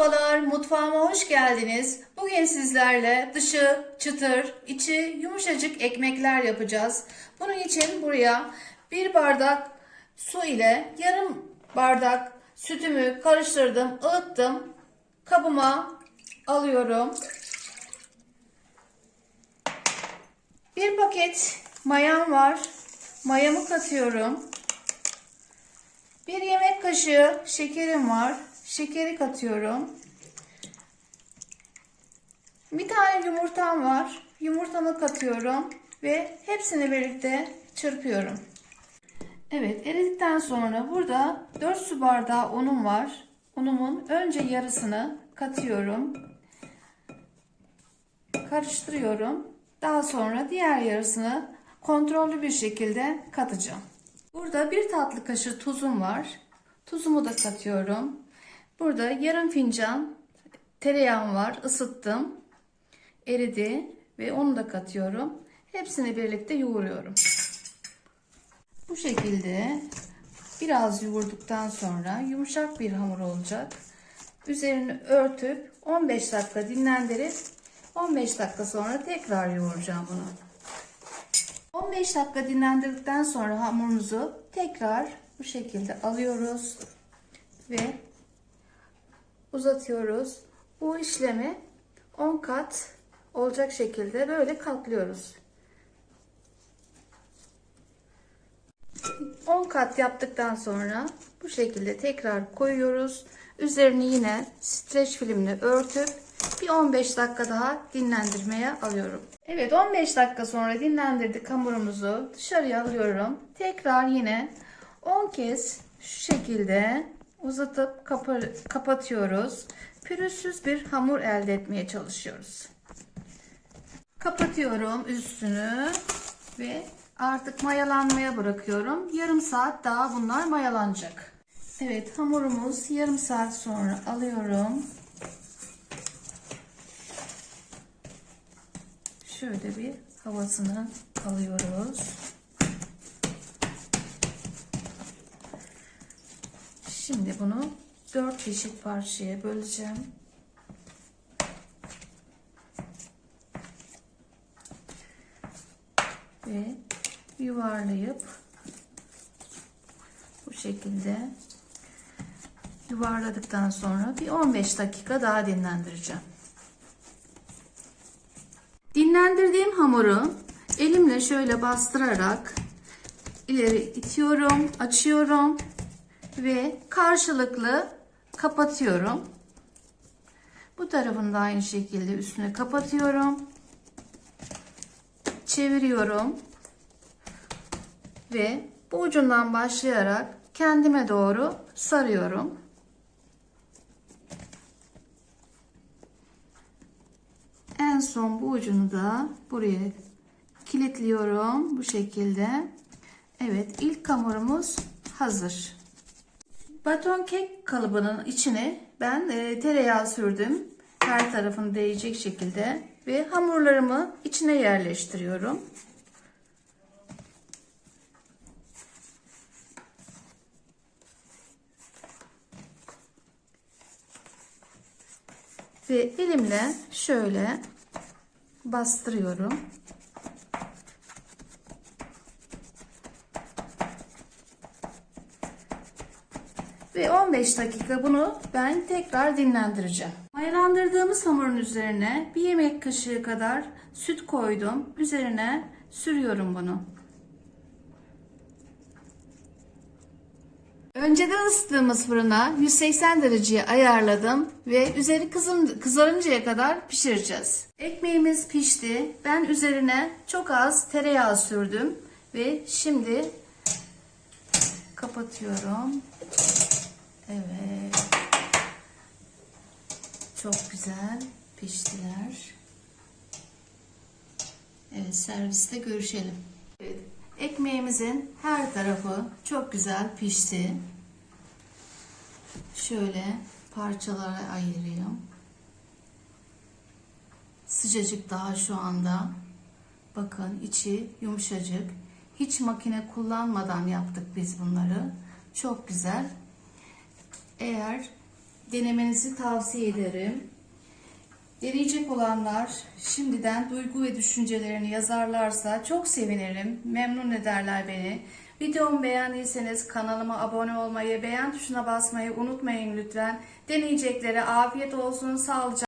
Merhabalar, mutfağıma hoş geldiniz. Bugün sizlerle dışı çıtır, içi yumuşacık ekmekler yapacağız. Bunun için buraya bir bardak su ile yarım bardak sütümü karıştırdım, ılıttım. Kabıma alıyorum. Bir paket mayam var. Mayamı katıyorum. Bir yemek kaşığı şekerim var. Şekeri katıyorum. Bir tane yumurtam var. Yumurtamı katıyorum ve hepsini birlikte çırpıyorum. Evet, eridikten sonra burada 4 su bardağı unum var. Unumun önce yarısını katıyorum. Karıştırıyorum. Daha sonra diğer yarısını kontrollü bir şekilde katacağım. Burada bir tatlı kaşığı tuzum var. Tuzumu da katıyorum. Burada yarım fincan tereyağım var. Isıttım. Eridi ve onu da katıyorum. Hepsini birlikte yoğuruyorum. Bu şekilde biraz yoğurduktan sonra yumuşak bir hamur olacak. Üzerini örtüp 15 dakika dinlendirip 15 dakika sonra tekrar yoğuracağım bunu. 15 dakika dinlendirdikten sonra hamurumuzu tekrar bu şekilde alıyoruz ve uzatıyoruz. Bu işlemi 10 kat olacak şekilde böyle katlıyoruz. 10 kat yaptıktan sonra bu şekilde tekrar koyuyoruz. Üzerini yine streç filmle örtüp bir 15 dakika daha dinlendirmeye alıyorum. Evet 15 dakika sonra dinlendirdik hamurumuzu dışarıya alıyorum. Tekrar yine 10 kez şu şekilde uzatıp kapa- kapatıyoruz. Pürüzsüz bir hamur elde etmeye çalışıyoruz. Kapatıyorum üstünü ve artık mayalanmaya bırakıyorum. Yarım saat daha bunlar mayalanacak. Evet hamurumuz yarım saat sonra alıyorum. Şöyle bir havasını alıyoruz. Şimdi bunu dört eşit parçaya böleceğim. Ve yuvarlayıp bu şekilde yuvarladıktan sonra bir 15 dakika daha dinlendireceğim. Dinlendirdiğim hamuru elimle şöyle bastırarak ileri itiyorum, açıyorum ve karşılıklı kapatıyorum. Bu tarafını da aynı şekilde üstüne kapatıyorum. Çeviriyorum. Ve bu ucundan başlayarak kendime doğru sarıyorum. En son bu ucunu da buraya kilitliyorum bu şekilde. Evet ilk hamurumuz hazır. Baton kek kalıbının içine ben e, tereyağı sürdüm. Her tarafını değecek şekilde ve hamurlarımı içine yerleştiriyorum. Ve elimle şöyle bastırıyorum. Ve 15 dakika bunu ben tekrar dinlendireceğim. Mayalandırdığımız hamurun üzerine bir yemek kaşığı kadar süt koydum. Üzerine sürüyorum bunu. Önceden ısıttığımız fırına 180 dereceye ayarladım ve üzeri kızım, kızarıncaya kadar pişireceğiz. Ekmeğimiz pişti. Ben üzerine çok az tereyağı sürdüm ve şimdi kapatıyorum. Evet. Çok güzel piştiler. Evet serviste görüşelim. Evet, ekmeğimizin her tarafı çok güzel pişti. Şöyle parçalara ayırayım. Sıcacık daha şu anda. Bakın içi yumuşacık. Hiç makine kullanmadan yaptık biz bunları. Çok güzel. Eğer denemenizi tavsiye ederim. Deneyecek olanlar şimdiden duygu ve düşüncelerini yazarlarsa çok sevinirim. Memnun ederler beni. Videomu beğendiyseniz kanalıma abone olmayı, beğen tuşuna basmayı unutmayın lütfen. Deneyeceklere afiyet olsun, sağlıcakla.